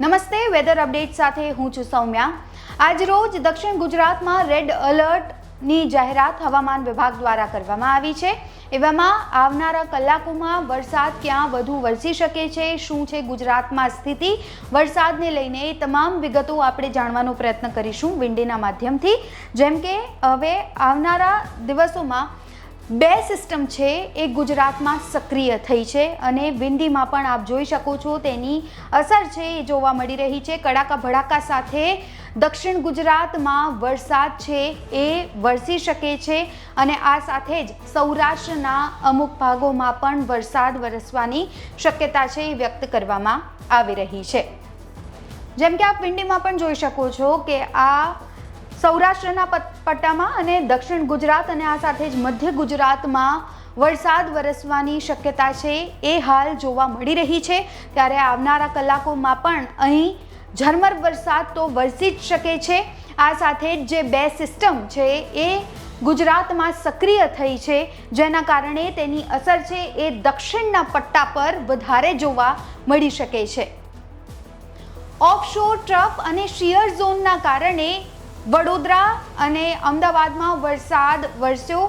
નમસ્તે weather update સાથે હું છું સૌમ્યા. આજ રોજ દક્ષિણ ગુજરાતમાં રેડ અલર્ટની જાહેરાત હવામાન વિભાગ દ્વારા કરવામાં આવી છે. એવામાં આવનારા કલાકોમાં વરસાદ ક્યાં વધુ વરસી શકે છે, શું છે ગુજરાતમાં સ્થિતિ? વરસાદને લઈને એ તમામ વિગતો આપણે જાણવાનો પ્રયત્ન કરીશું વિંડીના માધ્યમથી. જેમ કે હવે આવનારા દિવસોમાં બે સિસ્ટમ છે એ ગુજરાતમાં સક્રિય થઈ છે અને વિંડીમાં પણ આપ જોઈ શકો છો તેની અસર છે, એ જોવા મળી રહી છે. કડાકા ભડાકા સાથે દક્ષિણ ગુજરાતમાં વરસાદ છે, એ વરસી શકે છે અને આ સાથે જ સૌરાષ્ટ્રના અમુક ભાગોમાં પણ વરસાદ વરસવાની શક્યતા છે, એ વ્યક્ત કરવામાં આવી રહી છે. જેમ કે આપ વિંડીમાં પણ જોઈ શકો છો કે આ સૌરાષ્ટ્રના પટ્ટામાં અને દક્ષિણ ગુજરાત અને આ સાથે જ મધ્ય ગુજરાતમાં વરસાદ વરસવાની શક્યતા છે, એ હાલ જોવા મળી રહી છે. ત્યારે આવનારા કલાકોમાં પણ અહીં ઝરમર વરસાદ તો વરસી જ શકે છે. આ સાથે જ જે બે સિસ્ટમ છે, એ ગુજરાતમાં સક્રિય થઈ છે. જેના કારણે તેની અસર છે, એ દક્ષિણના પટ્ટા પર વધારે જોવા મળી શકે છે. ઓફશોર ટ્રફ અને શિયર ઝોનના કારણે વડોદરા અને અમદાવાદમાં વરસાદ વરસ્યો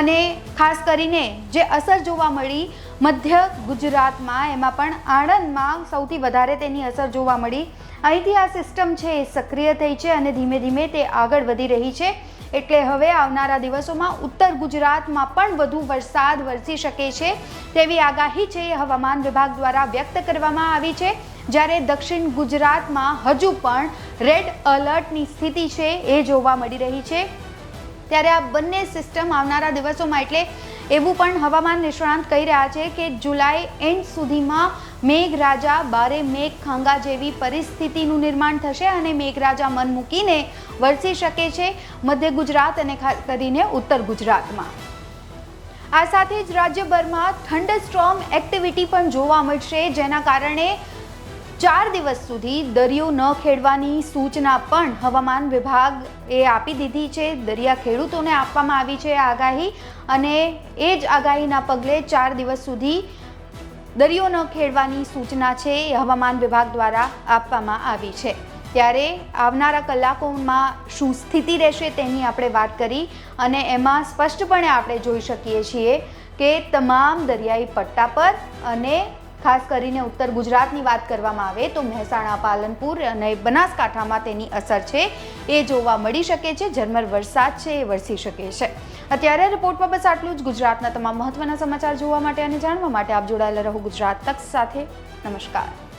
અને ખાસ કરીને જે અસર જોવા મળી મધ્ય ગુજરાતમાં, એમાં પણ આણંદમાં સૌથી વધારે તેની અસર જોવા મળી. અહીંથી આ સિસ્ટમ છે એ સક્રિય થઈ છે અને ધીમે ધીમે તે આગળ વધી રહી છે. એટલે હવે આવનારા દિવસોમાં ઉત્તર ગુજરાતમાં પણ વધુ વરસાદ વરસી શકે છે તેવી આગાહી છે હવામાન વિભાગ દ્વારા વ્યક્ત કરવામાં આવી છે. જ્યારે દક્ષિણ ગુજરાતમાં હજુ પણ રેડ અલર્ટની સ્થિતિ છે એ જોવા મળી રહી છે. ત્યારે આ બંને સિસ્ટમ આવનારા દિવસોમાં એટલે એવું પણ હવામાન નિષ્ણાંત કહી રહ્યા છે કે જુલાઈ એન્ડ સુધીમાં મેઘરાજા બારે મેઘ ખાંગા જેવી પરિસ્થિતિનું નિર્માણ થશે અને મેઘરાજા મન મૂકીને વરસી શકે છે મધ્ય ગુજરાત અને ખાસ કરીને ઉત્તર ગુજરાતમાં. આ સાથે જ રાજ્યભરમાં થંડરસ્ટ્રોમ એક્ટિવિટી પણ જોવા મળશે, જેના કારણે ચાર દિવસ સુધી દરિયો ન ખેડવાની સૂચના પણ હવામાન વિભાગ એ આપી દીધી છે. દરિયા ખેડૂતોને આપવામાં આવી છે આગાહી અને એ જ આગાહીના પગલે ચાર દિવસ સુધી દરિયો ન ખેડવાની સૂચના છે એ હવામાન વિભાગ દ્વારા આપવામાં આવી છે. ત્યારે આવનારા કલાકોમાં શું સ્થિતિ રહેશે તેની આપણે વાત કરી અને એમાં સ્પષ્ટપણે આપણે જોઈ શકીએ છીએ કે તમામ દરિયાઈ પટ્ટા પર અને ખાસ કરીને ઉત્તર ગુજરાતની વાત કરવામાં આવે તો મહેસાણા, પાલનપુર અને બનાસકાંઠામાં તેની અસર છે. એ જોવા મળી શકે છે. ઝરમર વરસાદ છે એ વરસી શકે છે. અત્યારે રિપોર્ટમાં બસ આટલું જ. ગુજરાતના તમામ મહત્વના સમાચાર જોવા માટે અને જાણવા માટે આપ જોડાયેલા રહો ગુજરાત તક સાથે. નમસ્કાર.